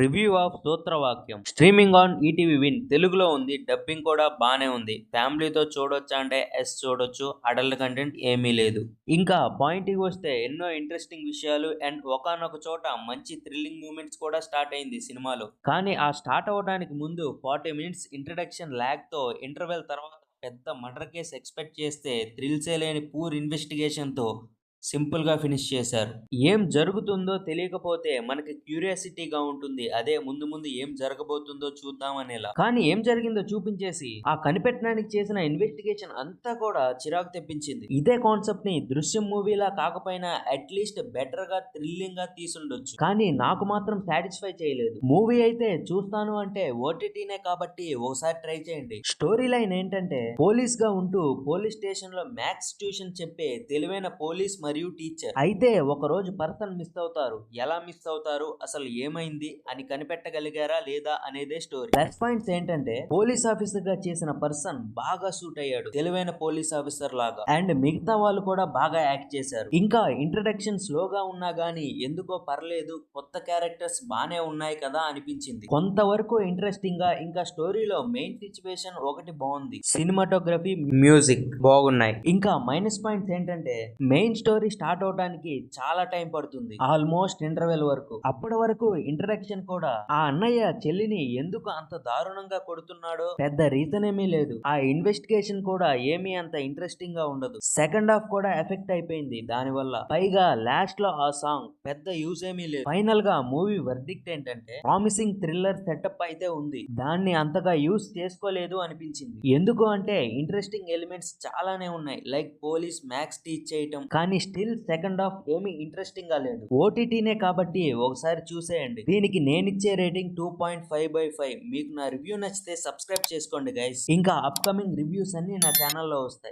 Review of Sutravakyam streaming on ETV Win తెలుగులో ఉంది. Dubbing కూడా బానే ఉంది. ఫ్యామిలీతో చూడొచ్చా అంటే ఎస్ చూడొచ్చు. అడల్ట్ కంటెంట్ ఏమీ లేదు. ఇంకా పాయింట్కి వస్తే ఎన్నో ఇంట్రెస్టింగ్ విషయాలు అండ్ ఒకనొక చోట మంచి థ్రిల్లింగ్ మూమెంట్స్ కూడా స్టార్ట్ అయింది సినిమాలో. కానీ ఆ స్టార్ట్ అవ్వడానికి ముందు ఫార్టీ మినిట్స్ ఇంట్రడక్షన్ ల్యాగ్తో ఇంటర్వెల్ తర్వాత పెద్ద మర్డర్ కేసు ఎక్స్పెక్ట్ చేస్తే థ్రిల్సే లేని పూర్ ఇన్వెస్టిగేషన్తో సింపుల్గా సింపుల్గా ఫినిష్ చేశారు. ఏం జరుగుతుందో తెలియకపోతే మనకి క్యూరియాసిటీగా ఉంటుంది. అదే ముందు ముందు ఏం జరగబోతుందో చూద్దాం అనేలా. కానీ ఏం జరిగిందో చూపించేసి ఆ కనిపెట్టడానికి చేసిన ఇన్వెస్టిగేషన్ అంతా కూడా చిరాకు తెప్పించింది. ఇదే కాన్సెప్ట్ని దృశ్యం మూవీలా కాకపోయినా అట్లీస్ట్ బెటర్గా థ్రిల్లింగ్గా తీసుండొచ్చు. కానీ నాకు మాత్రం సాటిస్ఫై చేయలేదు. మూవీ అయితే చూస్తాను అంటే ఓటీటీనే కాబట్టి ఒకసారి ట్రై చేయండి. స్టోరీ లైన్ ఏంటంటే పోలీస్గా ఉంటూ పోలీస్ స్టేషన్లో మ్యాథ్స్ ట్యూషన్ చెప్పే తెలివైన పోలీస్ మరియు టీచర్. అయితే ఒక రోజు పర్సన్ మిస్ అవుతారు. ఎలా మిస్ అవుతారు? అసలు ఏమైంది? అని కనిపెట్టగలిగారా లేదా అనేదే స్టోరీ. ప్లస్ పాయింట్స్ ఏంటంటే పోలీస్ ఆఫీసర్గా చేసిన పర్సన్ బాగా సూట్ అయ్యాడు. తెలివైన పోలీస్ ఆఫీసర్ లాగా. అండ్ మిగతా వాళ్ళు కూడా బాగా యాక్ట్ చేశారు. ఇంకా ఇంట్రడక్షన్ స్లోగా ఉన్నా గానీ ఎందుకో పర్లేదు కొత్త క్యారెక్టర్స్ బానే ఉన్నాయి కదా అనిపించింది. కొంతవరకు ఇంట్రెస్టింగ్గా ఇంకా స్టోరీలో మెయిన్ సిచ్యువేషన్ ఒకటి బాగుంది సినిమాటోగ్రఫీ మ్యూజిక్ బాగున్నాయి. ఇంకా మైనస్ పాయింట్స్ ఏంటంటే మెయిన్ స్టోరీ స్టార్ట్ అవడానికి చాలా టైం పడుతుంది. ఆల్మోస్ట్ ఇంటర్వెల్ వరకు. అప్పటి వరకు ఇంటరాక్షన్ కూడా ఆ అన్నయ్య చెల్లిని ఎందుకు అంత దారుణంగా కొడుతున్నాడో పెద్ద రీజన్ ఏమీ లేదు. ఆ ఇన్వెస్టిగేషన్ కూడా ఏమీ అంత ఇంట్రెస్టింగ్గా ఉండదు. సెకండ్ హాఫ్ కూడా ఎఫెక్ట్ అయిపోయింది. దాని వల్ల పైగా లాస్ట్లో ఆ సాంగ్ పెద్ద యూజ్ ఏమీ లేదు. ఫైనల్గా మూవీ వర్దిక్ట్ ఏంటంటే ప్రామిసింగ్ థ్రిల్లర్ సెటప్ అయితే ఉంది. దాన్ని అంతగా యూజ్ చేసుకోలేదు అనిపించింది. ఎందుకు అంటే ఇంట్రెస్టింగ్ ఎలిమెంట్స్ చాలానే ఉన్నాయి. లైక్ పోలీస్ మ్యాక్స్ టీచ్ చేయటం. కానీ స్టిల్ సెకండ్ హాఫ్ ఏమీ ఇంట్రెస్టింగ్గా లేదు. ఓటీటీనే కాబట్టి ఒకసారి చూసేయండి. దీనికి నేనిచ్చే rating two point five by five. మీకు నా రివ్యూ నచ్చితే సబ్స్క్రైబ్ చేసుకోండి గైస్. ఇంకా అప్కమింగ్ రివ్యూస్ అన్ని నా ఛానల్లో వస్తాయి.